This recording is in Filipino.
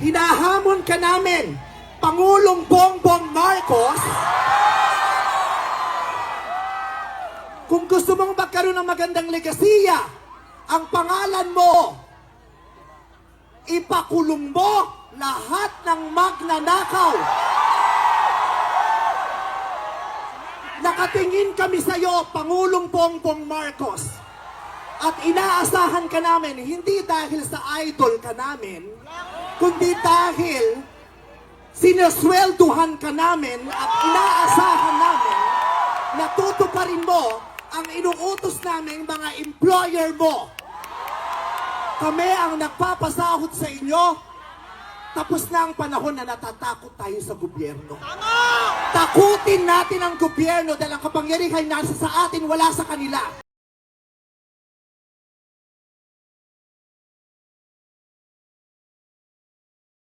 hinahamon ka namin, Pangulong Bongbong Marcos, kung gusto mong magkaroon ng magandang legasiya, ang pangalan mo, ipakulong mo lahat ng magnanakaw. Nakatingin kami sa iyo, Pangulong Bongbong Marcos. At inaasahan ka namin, hindi dahil sa idol ka namin, kundi dahil sinaswelduhan ka namin at inaasahan namin na tutuparin mo ang inuutos namin mga employer mo. Kami ang nagpapasahod sa inyo. Tapos na ang panahon na natatakot tayo sa gobyerno. Takutin natin ang gobyerno dahil ang kapangyarihan nasa sa atin, wala sa kanila.